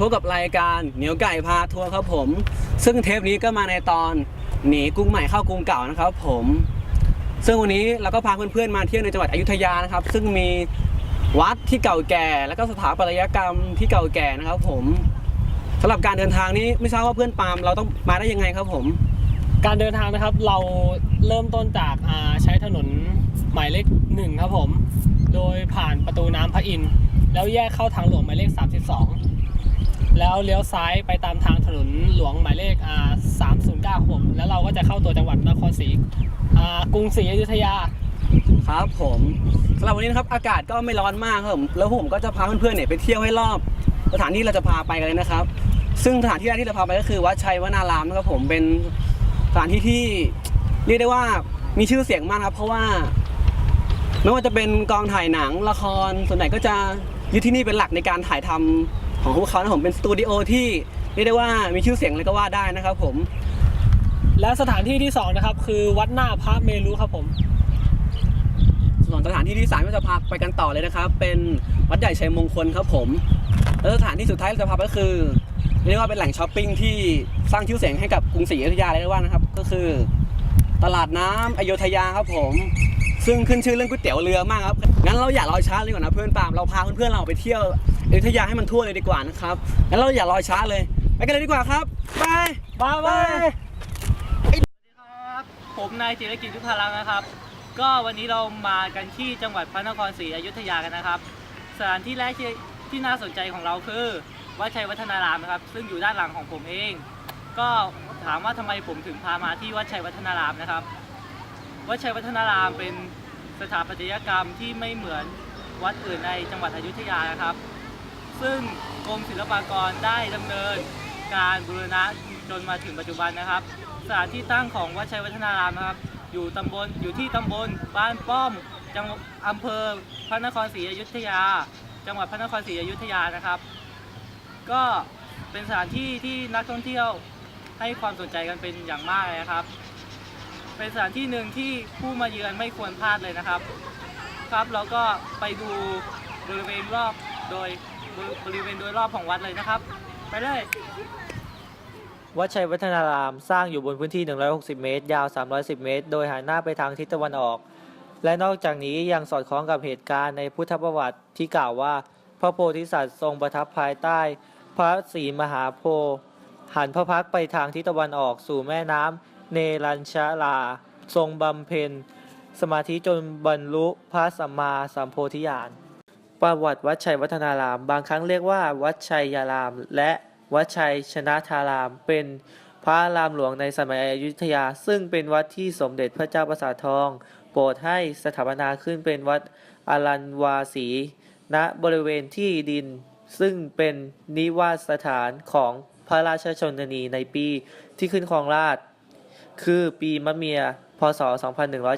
พบกับรายการเหนียวไก่พาทัวร์ครับผม ซึ่งเทปนี้ก็มาในตอนหนีกรุงใหม่เข้ากรุงเก่านะครับผม ซึ่งวันนี้เราก็พาเพื่อนๆมาเที่ยวในจังหวัดอยุธยานะครับ ซึ่งมีวัดที่เก่าแก่ แล้วก็สถาปัตยกรรมที่เก่าแก่นะครับ ผมสำหรับการเดินทางนี้ไม่ทราบว่าเพื่อนปาล์มเราต้องมาได้ยังไงครับผม การเดินทางนะครับเราเริ่มต้นจากอ่าใช้ถนนหมายเลขหนึ่งครับผม โดยผ่านประตูน้ำพระอินทร์แล้วแยกเข้าทางหลวงหมายเลข 32 แล้วเลี้ยวซ้ายไปตามทางถนนหลวงหมายเลขอ่า309ครับผมแล้วเราก็จะเข้าตัวจังหวัดนครศรีอ่ากรุงศรีอยุธยา ครับผมสำหรับวันนี้นะครับอากาศก็ไม่ร้อนมากครับผมแล้วผมก็จะพาเพื่อนๆเนี่ยไปเที่ยวให้รอบ สถานที่เราจะพาไปกันเลยนะครับ ซึ่งสถานที่แรกที่เราพาไปก็คือวัดชัยวนารามนะครับผมเป็นสถานที่ที่เรียกได้ว่ามีชื่อเสียงมากครับ เพราะว่าไม่ว่าจะเป็นกองถ่ายหนังละครส่วนใหญ่ก็จะยึดที่นี่เป็นหลักในการถ่ายทำ ของพวกเขานะผมเป็นสตูดิโอที่เรียกได้ว่ามีชื่อเสียงเลยก็ว่าได้นะครับผมและสถานที่ที่สองนะครับคือวัดหน้าพระเมรุครับผม ส่วนสถานที่ที่สามก็จะพาไปกันต่อเลยนะครับ เป็นวัดใหญ่ชัยมงคลครับผมแล้วสถานที่สุดท้ายที่เราจะพาไปก็คือเรียกว่าเป็นแหล่งช้อปปิ้งที่สร้างชื่อเสียงให้กับกรุงศรีอยุธยาเลยก็ว่านะครับ ก็คือ ตลาดน้ำอโยธยาครับผม ซึ่งขึ้นชื่อเรื่องก๋วยเตี๋ยวเรือมากครับงั้นเราอย่ารอช้าเลยก่อนนะเพื่อนปาล์มเราพาเพื่อนๆเราไปเที่ยวอยุธยาให้มันทั่วเลยดีกว่านะครับงั้นเราอย่ารอช้าเลยไปกันเลยดีกว่าครับไปบ้าไปบ้าครับ ผมนายจิรกิจยุพารังค์นะครับ ก็วันนี้เรามากันที่จังหวัดพระนครศรีอยุธยากันนะครับ สถานที่แรกที่ที่น่าสนใจของเราคือวัดชัยวัฒนารามนะครับ ซึ่งอยู่ด้านหลังของผมเอง ก็ ถามว่าทำไมผมถึงพามาที่วัดชัยวัฒนารามนะครับ วัดชัยวัฒนารามเป็นสถาปัตยกรรมที่ไม่เหมือนวัดอื่นในจังหวัดอยุธยานะครับ ซึ่งกรมศิลปากรได้ดำเนินการบูรณะจนมาถึงปัจจุบันนะครับ สถานที่ตั้งของวัดชัยวัฒนารามนะครับ อยู่ตำบลอยู่ที่ตำบลบ้านป้อมจังอำเภอพระนครศรีอยุธยา จังหวัดพระนครศรีอยุธยานะครับ ก็เป็นสถานที่ที่นักท่องเที่ยว ให้ความสนใจกันเป็นอย่างมากเลยนะครับ เป็นสถานที่หนึ่งที่ผู้มาเยือนไม่ควรพลาดเลยนะครับ ครับแล้วก็ไปดูบริเวณรอบโดยบริเวณโดยรอบของวัดเลยนะครับ ไปเลย วัดชัยวัฒนารามสร้างอยู่บนพื้นที่ 160 เมตร ยาว 310 เมตร โดยหันหน้าไปทางทิศตะวันออก และนอกจากนี้ยังสอดคล้องกับเหตุการณ์ในพุทธประวัติที่กล่าวว่า พระโพธิสัตว์ทรงประทับภายใต้ พระศรีมหาโพธิ์ หันพระพักไปทางทิศตะวันออกสู่แม่น้ำเนรัญชาลา ทรงบำเพ็ญ สมาธิจนบรรลุพระสัมมาสัมโพธิญาณประวัติวัดชัยวัฒนาราม บางครั้งเรียกว่า วัดชัยยาราม และวัดชัยชนะธาราม เป็นพระรามหลวงในสมัยอยุธยา ซึ่งเป็นวัดที่สมเด็จพระเจ้าประสาททอง โปรดให้สถาปนาขึ้นเป็นวัดอรันวาสีณบริเวณที่ดิน ซึ่งเป็นนิวาสสถานของ พระราชชนนีในปีที่ขึ้นครองราช คือปีมะเมีย พศ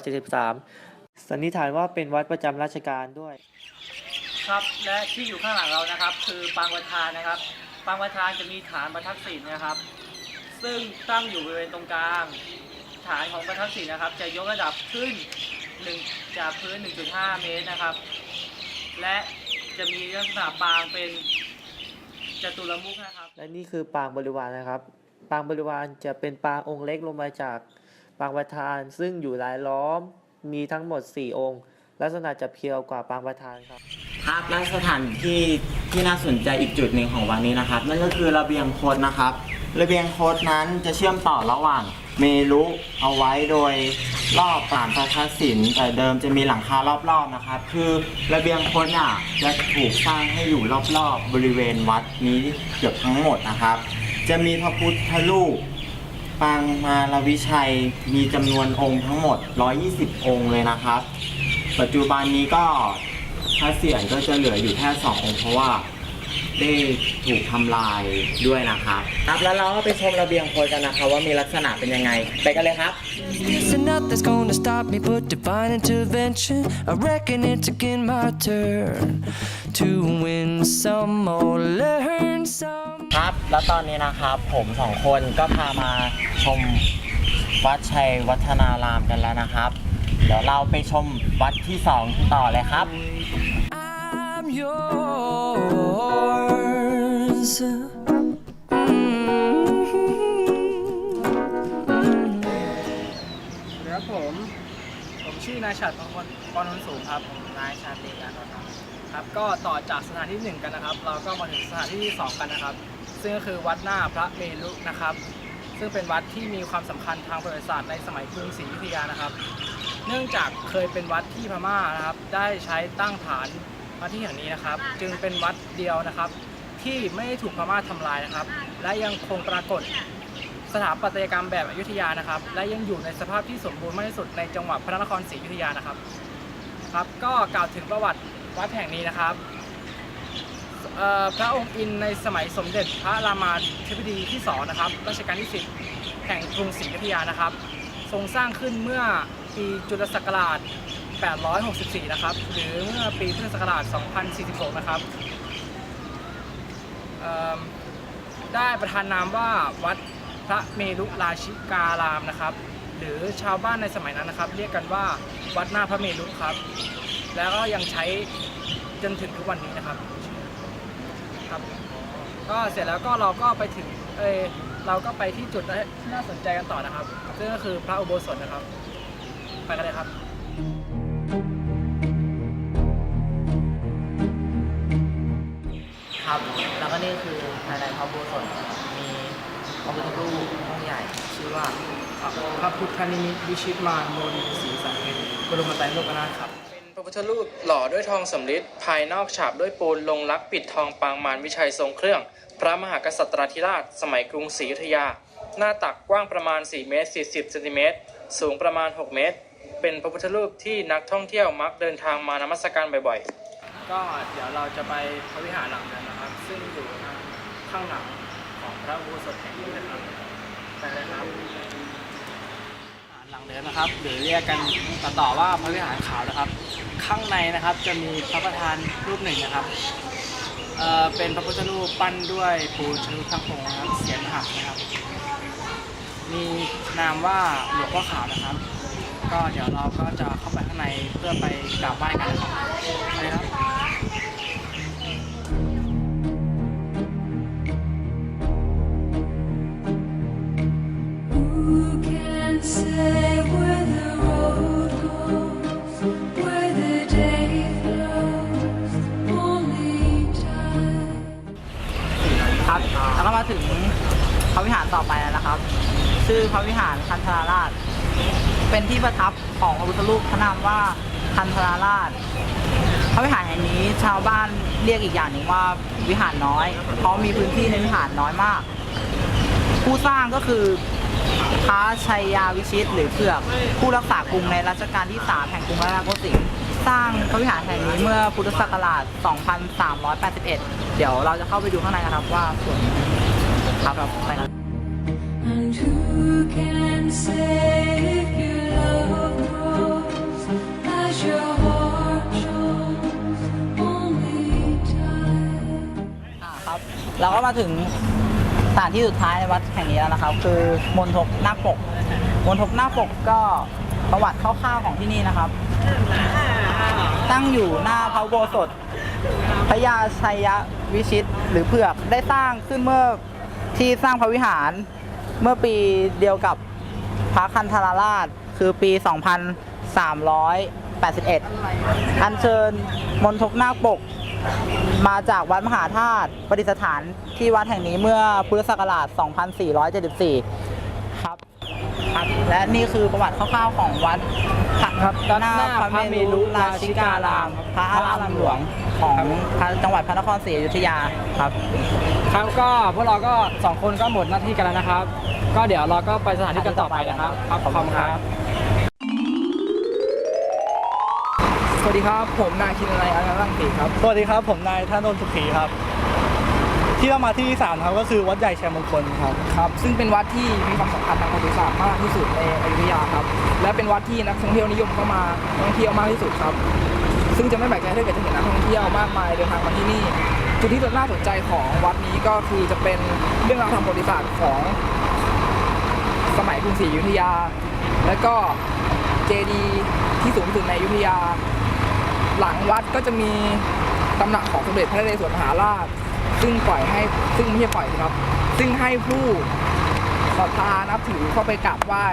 2173 สันนิษฐานว่าเป็นวัดประจำราชการด้วย ครับและที่อยู่ข้างหลังเรานะครับ คือปางประธานนะครับ ปางประธานจะมีฐานประทักษิณนะครับ ซึ่งตั้งอยู่บริเวณตรงกลาง ฐานของประทักษิณนะครับ จะยกระดับขึ้นหนึ่งจากพื้น 1.5 เมตรนะครับ และจะมีลักษณะปางเป็นจตุรมุขนะครับ และนี่คือปางบริวารนะครับ ปางบริวารจะเป็นปางองค์เล็กลงมาจากปางประธาน ซึ่งอยู่รายล้อมมีทั้งหมด 4 องค์ ลักษณะจะเพียวกว่าปางประธานครับครับและสถานที่ที่น่าสนใจอีกจุดหนึ่งของวันนี้นะครับ นั่นก็คือระเบียงโคดนะครับ ระเบียงโคดนั้นจะเชื่อมต่อระหว่าง เมรุเอาไว้โดยรอบฐานพระทักษิณแต่เดิมจะมีหลังคารอบๆนะครับ คือระเบียงโคนี่ยจะถูกสร้างให้อยู่รอบๆบริเวณวัดนี้เกือบทั้งหมดนะครับ จะมีพระพุทธรูปปางมาลวิชัยมีจำนวนองค์ทั้งหมด 120 องค์เลยนะครับ ปัจจุบันนี้ก็พระเศียรก็จะเหลืออยู่แค่2องค์เพราะว่า ได้ถูกทำลายด้วยนะครับ ครับแล้วเราก็ไปชมระเบียงโคกันนะครับว่ามีลักษณะเป็นยังไง ไปกันเลยครับ So nothing's gonna stop me but divine intervention. I reckon it's again my turn to win some or learn some. ครับ แล้วตอนนี้นะครับผมสองคนก็พามาชมวัดชัยวัฒนารามกันแล้วนะครับ เดี๋ยวเราไปชมวัดที่สองต่อเลยครับ I'm yours. dança. ครับผม ผมชื่อนายชัตรพรพรนนท์สูงครับผมนายชาตรีการนนท์ครับครับ ก็ต่อจากสถานที่หนึ่งกันนะครับ เราก็มาถึงสถานที่ที่สองกันนะครับ ซึ่งก็คือวัดหน้าพระเมรุนะครับ ซึ่งเป็นวัดที่มีความสำคัญทางประวัติศาสตร์ในสมัยกรุงศรีอยุธยานะครับ เนื่องจากเคยเป็นวัดที่พม่านะครับ ได้ใช้ตั้งฐานมาที่แห่งนี้นะครับ จึงเป็นวัดเดียวนะครับ ที่ไม่ได้ถูกพม่าทำลายนะครับ และยังคงปรากฏสถาปัตยกรรมแบบอยุธยานะครับ และยังอยู่ในสภาพที่สมบูรณ์มากที่สุดในจังหวัดพระนครศรีอยุธยานะครับ ครับ ก็กล่าวถึงประวัติวัดแห่งนี้นะครับพระองค์อินในสมัยสมเด็จพระรามาธิบดีที่สองนะครับรัชกาลที่10แห่งกรุงศรีอยุธยานะครับ ทรงสร้างขึ้นเมื่อปีจุลศักราช 864 นะครับ หรือเมื่อปีพุทธศักราช 2046 นะครับ ได้ประทานนามว่าวัดพระเมรุราชิการามนะครับ หรือชาวบ้านในสมัยนั้นนะครับ เรียกกันว่าวัดหน้าพระเมรุครับ แล้วก็ยังใช้จนถึงทุกวันนี้นะครับครับ ก็เสร็จแล้วก็เราก็ไปถึงเออเราก็ไปที่จุดที่น่าสนใจกันต่อนะครับซึ่งก็คือพระอุโบสถนะครับ ไปกันเลยครับ ครับ ก็นี่คือภายในพระอุโบสถมีพระพุทธรูปองค์ใหญ่ ชื่อว่าพระพุทธนิมิตวิชิตมารโมลีศรีสังเกตบรมไตรโลกนาถครับเป็นพระพุทธรูปหล่อด้วยทองสำริดภายนอกฉาบด้วยปูนลงลักปิดทองปางมารวิชัยทรงเครื่อง พระมหากษัตริย์ธิราช สมัยกรุงศรีอยุธยา หน้าตักกว้างประมาณ 4 เมตร 40เซนติเมตร สูงประมาณ 6 เมตร เป็นพระพุทธรูปที่นักท่องเที่ยวมักเดินทางมานมัสการบ่อยๆ ก็เดี๋ยวเราจะไปพระวิหารหลังนั้นนะครับ ซึ่งอยู่ ข้างหลังของพระอุโบสถแห่งนี้นะครับไปเลยครับหลังเดินนะครับหรือเรียกกันต่อๆว่าพระวิหารขาวนะครับ ข้างในนะครับจะมีพระประธานรูปหนึ่งนะครับเอ่อเป็นพระพุทธรูปปั้นด้วยปูนชนุทั้งองค์นะครับเสียนหักนะครับ มีนามว่าหลวงพ่อขาวนะครับ ก็เดี๋ยวเราก็จะเข้าไปข้างในเพื่อไปกราบไหว้กันนะครับ ก็มาถึงพระวิหารต่อไปแล้วนะครับ ชื่อพระวิหารคันธราราช เป็นที่ประทับของพระพุทธรูปพระนามว่าคันธราราช พระวิหารแห่งนี้ชาวบ้านเรียกอีกอย่างหนึ่งว่าวิหารน้อย เพราะมีพื้นที่ในวิหารน้อยมาก ผู้สร้างก็คือพระชัยยาวิชิตหรือเผือกผู้รักษากรุงในรัชกาลที่ 3 แห่งกรุงรัตนโกสินทร์ สร้างพระวิหารแห่งนี้เมื่อพุทธศักราช 2381 เดี๋ยวเราจะเข้าไปดูข้างในนะครับว่าสวยครับครับไปครับ And who can say if your love grows as your heart shows? Only time. อ่าครับเราก็มาถึงสถานที่สุดท้ายในวัดแห่งนี้แล้วนะครับ คือมณฑปนาคปกมณฑปนาคปกก็ประวัติคร่าวๆของที่นี่นะครับ ตั้งอยู่หน้าพระโบสถพระยาชัยยวิชิตหรือเผือกได้สร้างขึ้นเมื่อที่สร้างพระวิหารเมื่อปีเดียวกับพระคันธาราช คือปี 2381 อัญเชิญมณฑปนาคปก มาจากวัดมหาธาตุประดิษฐานที่วัดแห่งนี้เมื่อพุทธศักราช 2474 ครับและนี่คือประวัติคร่าวๆของวัดครับหน้าพระเมรุราชิการาม พระอารามหลวงของพระจังหวัดพระนครศรีอยุธยาครับครับก็พวกเราก็สองคนก็หมดหน้าที่กันแล้วนะครับ ก็เดี๋ยวเราก็ไปสถานที่กันต่อไปนะครับครับขอบคุณครับสวัสดีครับ ผมนายคินนายอารังสีครับ สวัสดีครับ ผมนายธนนท์สุขีครับ ที่เรามาที่ที่สามครับก็คือวัดใหญ่ชัยมงคลครับ ครับ ซึ่งเป็นวัดที่มีความสำคัญทางประวัติศาสตร์มากที่สุดในอยุธยาครับ และเป็นวัดที่นักท่องเที่ยวนิยมเข้ามาท่องเที่ยวมากที่สุดครับ ซึ่งจะไม่แปลกใจถ้าเกิดจะเห็นนักท่องเที่ยวมากมายเดินทางมาที่นี่ จุดที่น่าสนใจของวัดนี้ก็คือจะเป็นเรื่องราวทางประวัติศาสตร์ของสมัยกรุงศรีอยุธยา และก็เจดีย์ที่สูงที่สุดในอยุธยา หลังวัดก็จะมีตำหนักของสมเด็จพระนเรศวรมหาราช ซึ่งปล่อยให้ซึ่งไม่ใช่ปล่อยสิครับ ซึ่งให้ผู้ศรัทธานับถือเข้าไปกราบไหว้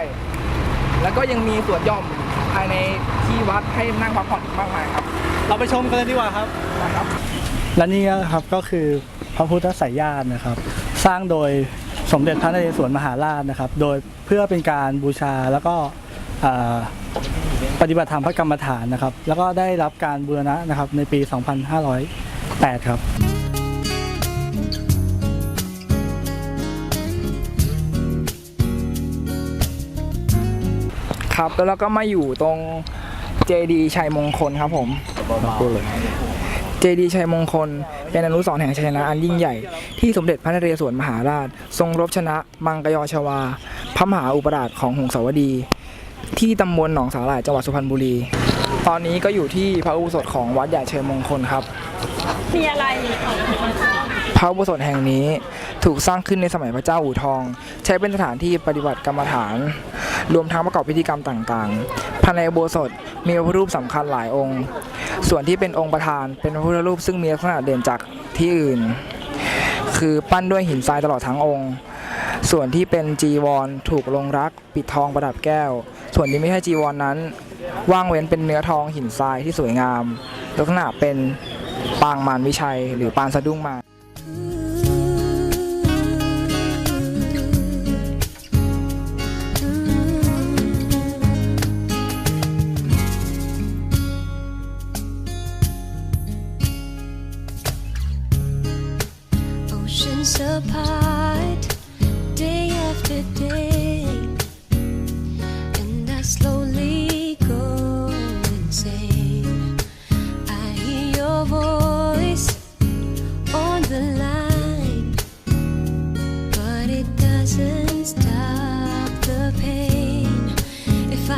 แล้วก็ยังมีสวนหย่อมภายในที่วัดให้นั่งพักผ่อนอีกมากมายครับเราไปชมกันเลยดีกว่าครับนะครับ และนี่ครับก็คือพระพุทธสายญาตินะครับ สร้างโดยสมเด็จพระนเรศวรมหาราชนะครับ โดยเพื่อเป็นการบูชาแล้วก็อ่าปฏิบัติธรรมพระกรรมฐานนะครับ แล้วก็ได้รับการบูรณะนะครับในปี 2508 ครับ ครับ แล้วเราก็มาอยู่ตรงเจดีชัยมงคลครับผมเจดีชัยมงคลเป็นอนุสรณ์แห่งชัยชนะอันยิ่งใหญ่ที่สมเด็จพระนเรศวรมหาราช ทรงรบชนะมังกยชวา พระมหาอุปราชของหงสาวดี ที่ตำบลหนองสาหร่ายจังหวัดสุพรรณบุรี ตอนนี้ก็อยู่ที่พระอุโบสถของวัดใหญ่ชัยมงคลครับ มีอะไรพระอุโบสถแห่งนี้ถูกสร้างขึ้นในสมัยพระเจ้าอู่ทอง ใช้เป็นสถานที่ปฏิบัติกรรมฐาน รวมทั้งประกอบพิธีกรรมต่างๆ ภายในโบสถมีพระพุทธรูปสำคัญหลายองค์ ส่วนที่เป็นองค์ประธานเป็นพระพุทธรูปซึ่งมีลักษณะเด่นจากที่อื่น คือปั้นด้วยหินทรายตลอดทั้งองค์ ส่วนที่เป็นจีวรถูกลงรัก ปิดทองประดับแก้ว ส่วนที่ไม่ใช่จีวรนนั้น ว่างเว้นเป็นเนื้อทองหินทรายที่สวยงาม ลักษณะเป็นปางมารวิชัย หรือปางสะดุ้งมาร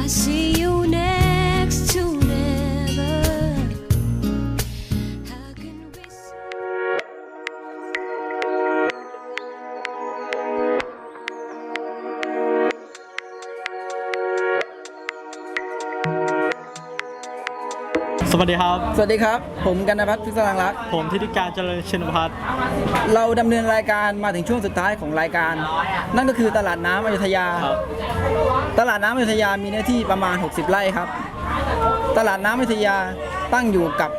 I see you next to never, how can we? สวัสดีครับ สวัสดีครับ ผมกันพัฒน์พิศรังรักษ์ผมธิติการเจริญชินพัฒน์เราดำเนินรายการมาถึงช่วงสุดท้ายของรายการ นั่นก็คือตลาดน้ำอยุธยา ตลาดน้ำอยุธยามีเนื้อที่ประมาณ 60 ไร่ครับ ตลาดน้ำอยุธยาตั้งอยู่กับ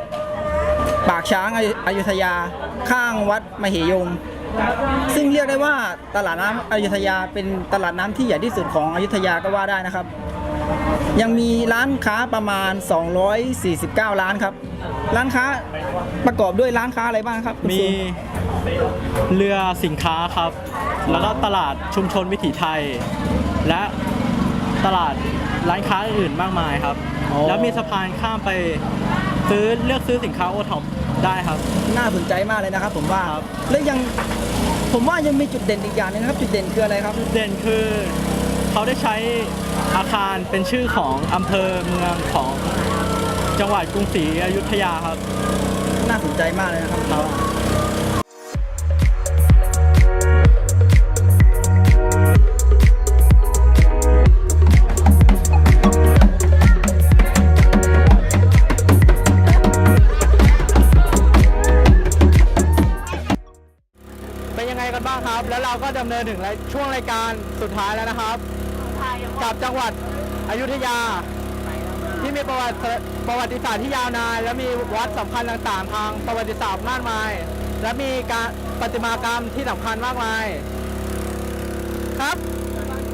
ปากช้างอยุธยาข้างวัดมเหยงซึ่งเรียกได้ว่าตลาดน้ำอยุธยาเป็นตลาดน้ำที่ใหญ่ที่สุดของอยุธยาก็ว่าได้นะครับ ยังมีร้านค้าประมาณ 249 ร้านครับ ร้านค้าประกอบด้วยร้านค้าอะไรบ้างครับคุณมีซูเรือสินค้าครับ แล้วก็ตลาดชุมชนวิถีไทย และ ตลาดร้านค้าอื่นมากมายครับแล้วมีสะพานข้ามไปซื้อเลือกซื้อสินค้าโอท็อปได้ครับ น่าสนใจมากเลยนะครับผมว่าครับ และยังผมว่ายังมีจุดเด่นอีกอย่างหนึงนะครับ จุดเด่นคืออะไรครับ เด่นคือเขาได้ใช้อาคารเป็นชื่อของอำเภอเมืองของจังหวัดกรุงศรีอยุธยาครับ น่าสนใจมากเลยนะครับครับ แล้วเราก็ดำเนินถึงช่วงรายการสุดท้ายแล้วนะครับ กับจังหวัดอยุธยา ที่มีประวัติประวัติศาสตร์ที่ยาวนานและมีวัดสำคัญต่างๆ ทางประวัติศาสตร์มากมาย และมีการประติมากรรมที่สำคัญมากมาย ครับ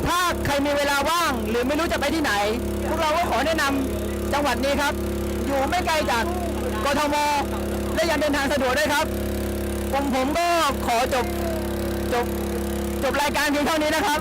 ถ้าใครมีเวลาว่างหรือไม่รู้จะไปที่ไหน พวกเราก็ขอแนะนำจังหวัดนี้ครับ อยู่ไม่ไกลจากกทมและยังเดินทางสะดวกด้วยครับ ผมผมก็ขอจบ จบจบรายการเพียงเท่านี้นะครับ